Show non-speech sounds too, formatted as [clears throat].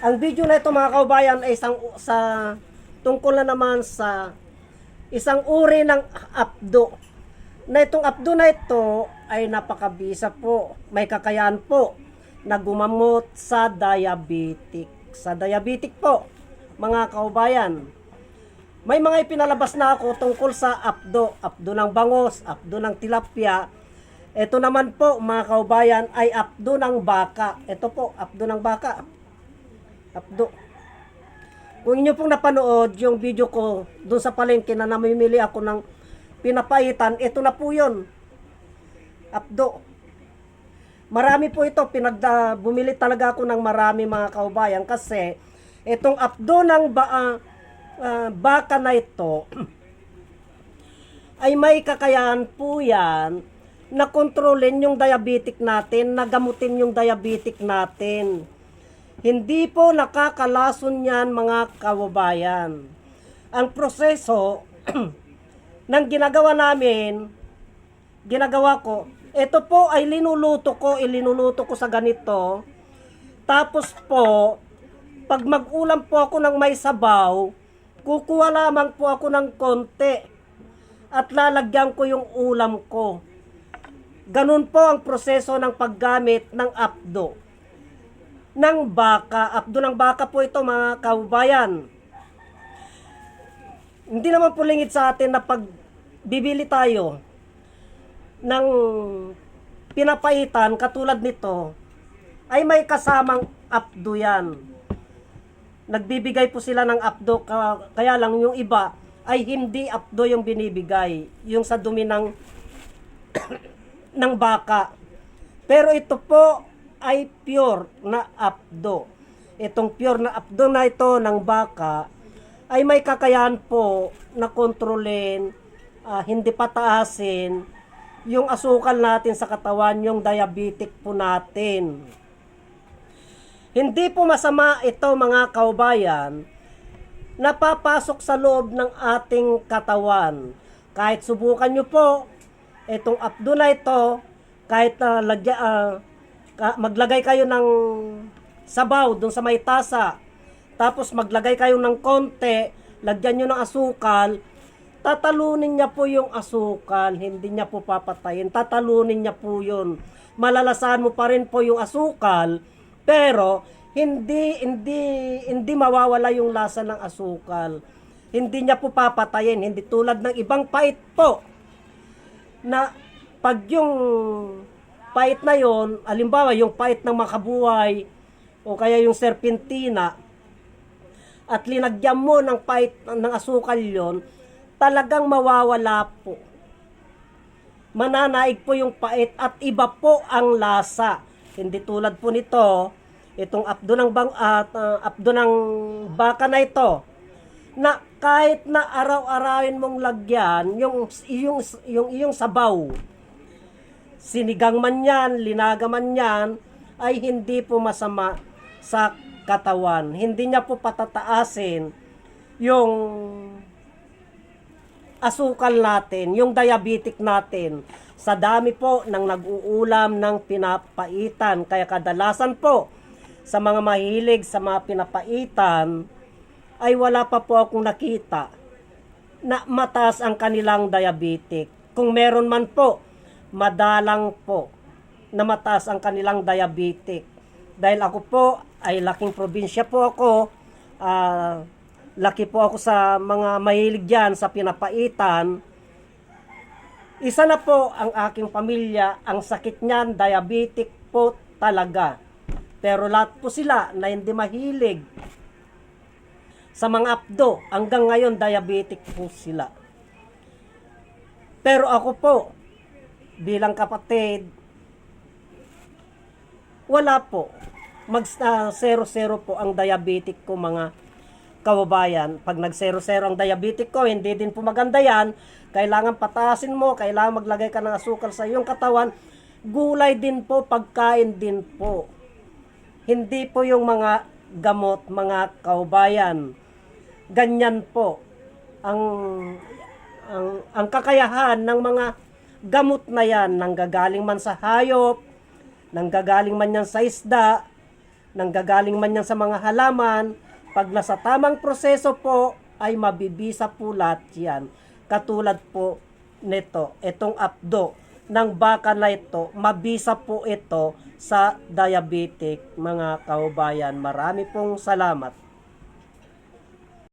Ang video na ito mga kaubayan ay isang sa tungkol na naman sa isang uri ng apdo. Na itong apdo na ito ay napakabisa po. May kakayahan po na gumamot sa diabetic. Sa diabetic po, mga kaubayan. May mga ipinalabas na ako tungkol sa apdo. Apdo ng bangos, apdo ng tilapia. Ito naman po mga kaubayan ay apdo ng baka. Ito po, apdo ng baka. Apdo. Kung inyo pong napanood yung video ko doon sa palengke na namimili ako ng pinapaitan, ito na po yun. Apdo. Marami po ito. Pinagda, bumili talaga ako ng marami mga kaubayan kasi itong apdo ng ba, ah, ah, baka na ito [clears throat] ay may kakayahan po yan na kontrolin yung diabetic natin, na gamutin yung diabetic natin. Hindi po nakakalason yan mga kababayan. Ang proseso [clears throat] ng ginagawa namin, ginagawa ko, ito po ay linuluto ko, ilinuluto ko sa ganito. Tapos po, pag mag-ulam po ako ng may sabaw, kukuha lamang po ako ng konti at lalagyan ko yung ulam ko. Ganun po ang proseso ng paggamit ng apdo ng baka. Apdo ng baka po ito mga kaubayan. Hindi naman po lingid sa atin na pag bibili tayo ng pinapaitan katulad nito ay may kasamang apdo yan. Nagbibigay po sila ng apdo ka- kaya lang yung iba ay hindi apdo yung binibigay. Yung sa dumi ng [coughs] ng baka. Pero ito po ay pure na apdo. Itong pure na apdo na ito ng baka ay may kakayahan po na kontrolin, ah, hindi pataasin yung asukal natin sa katawan, yung diabetic po natin. Hindi po masama ito mga kaubayan, napapasok sa loob ng ating katawan. Kahit subukan nyo po, itong apdo na ito, kahit na lagya, ah, ka- maglagay kayo ng sabaw dun sa may tasa, tapos maglagay kayo ng konti, lagyan nyo ng asukal, tatalunin niya po yung asukal, hindi niya po papatayin, tatalunin niya po yun. Malalasahan mo pa rin po yung asukal, pero hindi hindi hindi mawawala yung lasa ng asukal. Hindi niya po papatayin, hindi tulad ng ibang pait po na pag yung pait na yon, alimbawa yung pait ng makabuhay o kaya yung serpentina at linagyan mo ng pait ng asukal yon, talagang mawawala po. Mananaig po yung pait at iba po ang lasa. Hindi tulad po nito, itong apdo ng bang at ah, apdo ng baka na ito na kahit na araw-arawin mong lagyan yung yung yung iyong sabaw sinigang man yan, linaga man yan, ay hindi po masama sa katawan. Hindi niya po patataasin yung asukal natin, yung diabetic natin. Sa dami po ng nag-uulam ng pinapaitan. Kaya kadalasan po sa mga mahilig sa mga pinapaitan ay wala pa po akong nakita na mataas ang kanilang diabetic. Kung meron man po, madalang po na mataas ang kanilang diabetic. Dahil ako po ay laking probinsya po ako, ah, laki po ako sa mga mahilig dyan sa pinapaitan. Isa na po ang aking pamilya, ang sakit niyan, diabetic po talaga. Pero lahat po sila na hindi mahilig sa mga apdo, hanggang ngayon diabetic po sila. Pero ako po, bilang kapatid, wala po. Mag zero-zero po ang diabetic ko mga kababayan. Pag nag zero-zero ang diabetic ko, hindi din po maganda yan. Kailangan patasin mo, kailangan maglagay ka ng asukal sa iyong katawan. Gulay din po, pagkain din po. Hindi po yung mga gamot, mga kaubayan. Ganyan po ang ang ang kakayahan ng mga gamot na yan nanggagaling man sa hayop, nanggagaling man yan sa isda, nanggagaling man yan sa mga halaman, pag nasa tamang proseso po, ay mabibisa po lahat yan. Katulad po nito, itong apdo ng baka na ito, mabisa po ito sa diabetic mga kaubayan. Marami pong salamat.